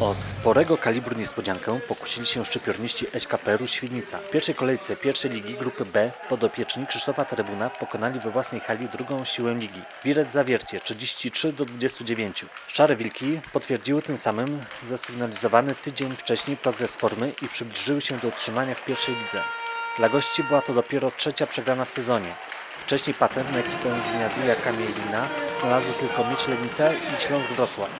O sporego kalibru niespodziankę pokusili się szczypiorniści SKP-u Świdnica. W pierwszej kolejce pierwszej ligi grupy B podopieczni Krzysztofa Trebuna pokonali we własnej hali drugą siłę ligi. Wirec Zawiercie 33 do 29. Szare Wilki potwierdziły tym samym zasygnalizowany tydzień wcześniej progres formy i przybliżyły się do utrzymania w pierwszej lidze. Dla gości była to dopiero trzecia przegrana w sezonie. Wcześniej patent na ekipę Gniazuja Kamielina znalazły tylko Miedź Legnica i Śląsk Wrocław.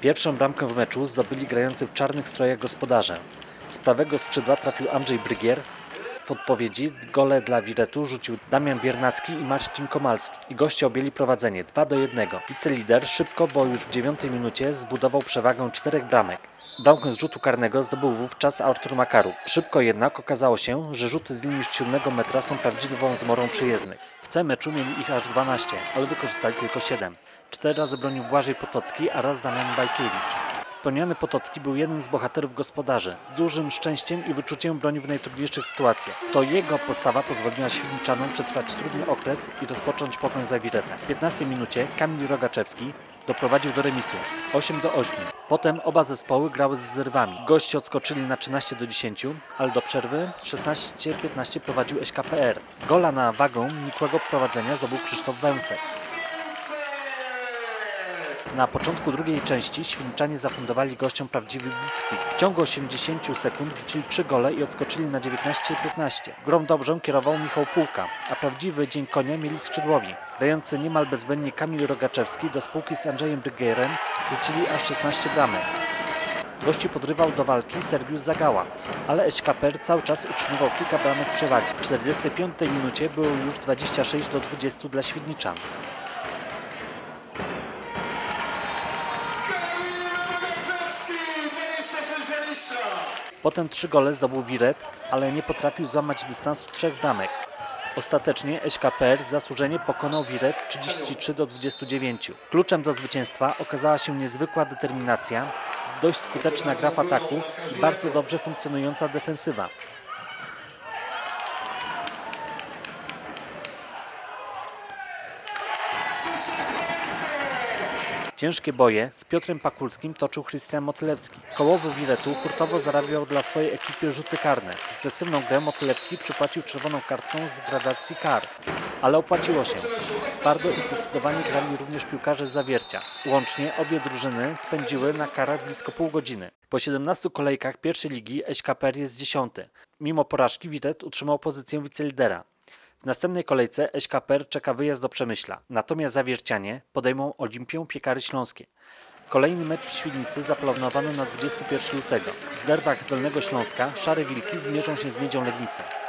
Pierwszą bramkę w meczu zdobyli grający w czarnych strojach gospodarze. Z prawego skrzydła trafił Andrzej Brygier. W odpowiedzi gole dla Wiretu rzucił Damian Biernacki i Marcin Komalski. I goście objęli prowadzenie 2 do 1. Wicelider szybko, bo już w dziewiątej minucie zbudował przewagę czterech bramek. Bramkę z rzutu karnego zdobył wówczas Artur Makaru. Szybko jednak okazało się, że rzuty z linii 7 metra są prawdziwą zmorą przyjezdnych. W C meczu mieli ich aż 12, ale wykorzystali tylko 7. Cztery razy bronił Błażej Potocki, a raz Damian Bajkiewicz. Wspomniany Potocki był jednym z bohaterów gospodarzy. Z dużym szczęściem i wyczuciem bronił w najtrudniejszych sytuacjach. To jego postawa pozwoliła Świdniczanom przetrwać trudny okres i rozpocząć pokoń za Wiretem. W 15 minucie Kamil Rogaczewski doprowadził do remisu 8 do 8. Potem oba zespoły grały z zerwami. Goście odskoczyli na 13 do 10, ale do przerwy 16-15 prowadził SKPR. Gola na wagę nikłego prowadzenia zdobył Krzysztof Węcek. Na początku drugiej części Świdniczanie zafundowali gościom prawdziwy blitzkrieg. W ciągu 80 sekund rzucili 3 gole i odskoczyli na 19-15. Grą dobrze kierował Michał Półka, a prawdziwy dzień konia mieli skrzydłowi. Grający niemal bezbędnie Kamil Rogaczewski do spółki z Andrzejem Brygierem rzucili aż 16 bramek. Gości podrywał do walki Sergiusz Zagała, ale SKPR cały czas utrzymywał kilka bramek przewagi. W 45 minucie było już 26 do 20 dla Świdniczan. Potem trzy gole zdobył Wiret, ale nie potrafił złamać dystansu trzech bramek. Ostatecznie SKPR zasłużenie pokonał Wiret 33 do 29. Kluczem do zwycięstwa okazała się niezwykła determinacja, dość skuteczna gra w ataku i bardzo dobrze funkcjonująca defensywa. Ciężkie boje z Piotrem Pakulskim toczył Krystian Motylewski. Kołowy Wiretu hurtowo zarabiał dla swojej ekipy rzuty karne. Agresywną grę Motylewski przypłacił czerwoną kartką z gradacji kar. Ale opłaciło się. Twardo i zdecydowanie grali również piłkarze z zawiercia. Łącznie obie drużyny spędziły na karach blisko pół godziny. Po 17 kolejkach pierwszej ligi SKPR jest dziesiąty. Mimo porażki Wiret utrzymał pozycję wicelidera. W następnej kolejce SKPR czeka wyjazd do Przemyśla, natomiast zawiercianie podejmą Olimpię Piekary Śląskie. Kolejny mecz w Świdnicy zaplanowano na 21 lutego. W derbach Dolnego Śląska Szare Wilki zmierzą się z Miedzią Legnica.